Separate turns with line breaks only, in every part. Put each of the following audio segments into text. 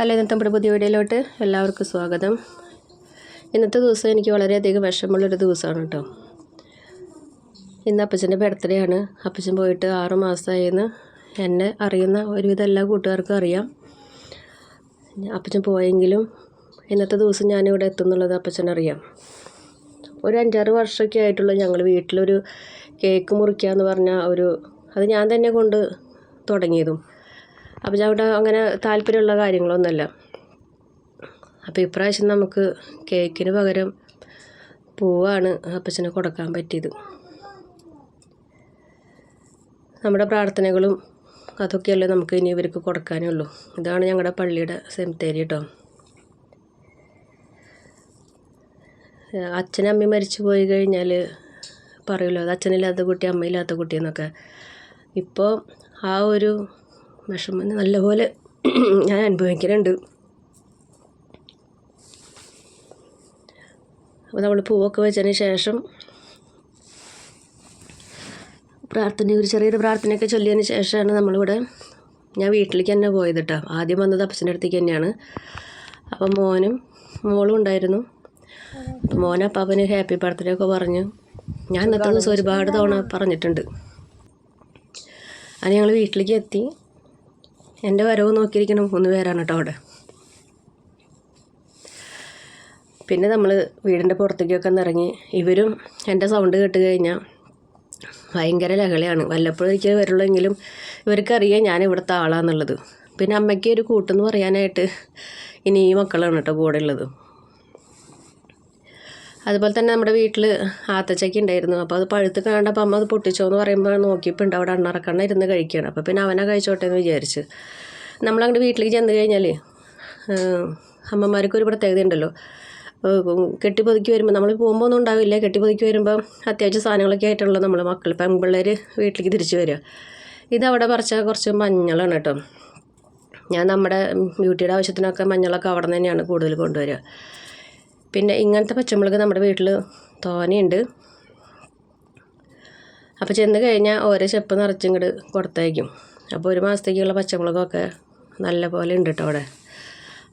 Hello ഇന്നത്തെ നമ്മുടെ പുതിയ വീഡിയോയിലോട്ട് എല്ലാവർക്കും സ്വാഗതം. ഇന്നത്തെ ദിവസം എനിക്ക് വളരെയധികം വിഷമമുള്ളൊരു ദിവസമാണ് കേട്ടോ. ഇന്ന് അപ്പച്ചന്റെ ബർത്ത്ഡേ ആണ്. അപ്പച്ചൻ പോയിട്ട് ആറ് മാസമായെന്ന് എന്നെ അറിയുന്ന ഒരുവിധം എല്ലാ കൂട്ടുകാർക്കും അറിയാം. അപ്പച്ചൻ പോയെങ്കിലും ഇന്നത്തെ ദിവസം ഞാനിവിടെ എത്തുന്നുള്ളത് അപ്പച്ചൻ അറിയാം. ഒരു അഞ്ചാറ് വർഷമൊക്കെ ആയിട്ടുള്ളൂ ഞങ്ങൾ വീട്ടിലൊരു കേക്ക് മുറിക്കുക എന്ന് പറഞ്ഞ ഒരു അത് ഞാൻ തന്നെ കൊണ്ട് തുടങ്ങിയതും. അപ്പോൾ അവിടെ അങ്ങനെ താല്പര്യമുള്ള കാര്യങ്ങളൊന്നുമല്ല. അപ്പോൾ ഇപ്രാവശ്യം നമുക്ക് കേക്കിന് പകരം പൂവാണ് അപ്പച്ചന് കൊടുക്കാൻ പറ്റിയത്. നമ്മുടെ പ്രാർത്ഥനകളും അതൊക്കെയല്ലേ നമുക്ക് ഇനി ഇവർക്ക് കൊടുക്കാനേ ഉള്ളൂ. ഇതാണ് ഞങ്ങളുടെ പള്ളിയുടെ സെമിത്തേരി കേട്ടോ അച്ഛനും അമ്മയും മരിച്ചു പോയി കഴിഞ്ഞാൽ പറയുമല്ലോ അത് അച്ഛനില്ലാത്ത കുട്ടി അമ്മയില്ലാത്ത കുട്ടി എന്നൊക്കെ. ഇപ്പോൾ ആ ഒരു വിഷമം നല്ലപോലെ ഞാൻ അനുഭവിക്കുന്നുണ്ട് അപ്പോൾ നമ്മൾ പൂവൊക്കെ വെച്ചതിന് ശേഷം പ്രാർത്ഥന ഒരു ചെറിയൊരു പ്രാർത്ഥനയൊക്കെ ചൊല്ലിയതിന് ശേഷമാണ് നമ്മളിവിടെ ഞാൻ വീട്ടിലേക്ക് തന്നെ പോയത് കേട്ടോ. ആദ്യം വന്നത് അപ്പച്ചന്റെ അടുത്തേക്ക് തന്നെയാണ്. അപ്പം മോനും മോളും ഉണ്ടായിരുന്നു. മോൻ അപ്പാപ്പന് ഹാപ്പി ബർത്ത്ഡേ ഒക്കെ പറഞ്ഞു. ഞാൻ ഇന്നത്തെ ദിവസം ഒരുപാട് തവണ പറഞ്ഞിട്ടുണ്ട്. അത് ഞങ്ങൾ വീട്ടിലേക്ക് എത്തി. എന്റെ വരവ് നോക്കിയിരിക്കണം. മൂന്ന് പേരാണ് കേട്ടോ അവിടെ. പിന്നെ നമ്മൾ വീടിന്റെ പുറത്തേക്കൊക്കെ ഇറങ്ങി. ഇവരും എന്റെ സൗണ്ട് കേട്ട് കഴിഞ്ഞാൽ ഭയങ്കര ലഹളയാണ്. വല്ലപ്പോഴും എനിക്ക് വരുള്ളെങ്കിലും ഇവർക്കറിയാം ഞാൻ ഇവിടുത്തെ ആളാന്നുള്ളത്. പിന്നെ അമ്മയ്ക്ക് ഒരു കൂട്ടെന്ന് പറയാനായിട്ട് ഇനി ഈ മക്കളാണ് കേട്ടോ കൂടെ ഉള്ളത്. അതുപോലെ തന്നെ നമ്മുടെ വീട്ടിൽ ആത്തച്ചക്ക ഉണ്ടായിരുന്നു. അപ്പോൾ അത് പഴുത്ത് കണ്ടപ്പോൾ അമ്മ അത് പൊട്ടിച്ചോ എന്ന് പറയുമ്പോൾ നോക്കിയപ്പോൾ ഉണ്ട് അവിടെ അണ്ണറക്കണ്ണ ഇരുന്ന് കഴിക്കുകയാണ്. അപ്പോൾ പിന്നെ അവനെ കഴിച്ചോട്ടെ എന്ന് വിചാരിച്ച്. നമ്മളങ്ങോട്ട് വീട്ടിലേക്ക് ചെന്ന് കഴിഞ്ഞാൽ അമ്മമാർക്ക് ഒരു പ്രത്യേകത ഉണ്ടല്ലോ. കെട്ടിപ്പൊതുക്കി വരുമ്പോൾ നമ്മൾ പോകുമ്പോൾ ഒന്നും ഉണ്ടാവില്ല. കെട്ടിപ്പൊതുക്കി വരുമ്പോൾ അത്യാവശ്യം സാധനങ്ങളൊക്കെ ആയിട്ടുള്ള നമ്മൾ മക്കൾ പെൺപിള്ളേർ വീട്ടിലേക്ക് തിരിച്ചു വരിക. ഇതവിടെ പറിച്ച കുറച്ച് മഞ്ഞളാണ് കേട്ടോ. ഞാൻ നമ്മുടെ ബ്യൂട്ടിയുടെ ആവശ്യത്തിനൊക്കെ മഞ്ഞളൊക്കെ അവിടെ നിന്ന് തന്നെയാണ് കൂടുതൽ കൊണ്ടുവരിക. പിന്നെ ഇങ്ങനത്തെ പച്ചമുളക് നമ്മുടെ വീട്ടിൽ തോനെയുണ്ട്. അപ്പോൾ ചെന്ന് കഴിഞ്ഞാൽ ഓരോ ചെപ്പ് നിറച്ചിങ്ങോട്ട് കൊടുത്തയക്കും. അപ്പോൾ ഒരു മാസത്തേക്കുള്ള പച്ചമുളകൊക്കെ നല്ല പോലെ ഉണ്ട് കേട്ടോ അവിടെ.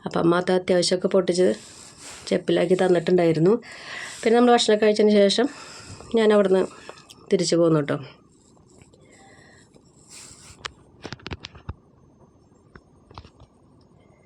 അപ്പം അമ്മ അത് അത്യാവശ്യമൊക്കെ പൊട്ടിച്ച് ചെപ്പിലാക്കി തന്നിട്ടുണ്ടായിരുന്നു. പിന്നെ നമ്മൾ ഭക്ഷണം കഴിച്ചതിന് ശേഷം ഞാൻ അവിടുന്ന് തിരിച്ചു പോന്നു കേട്ടോ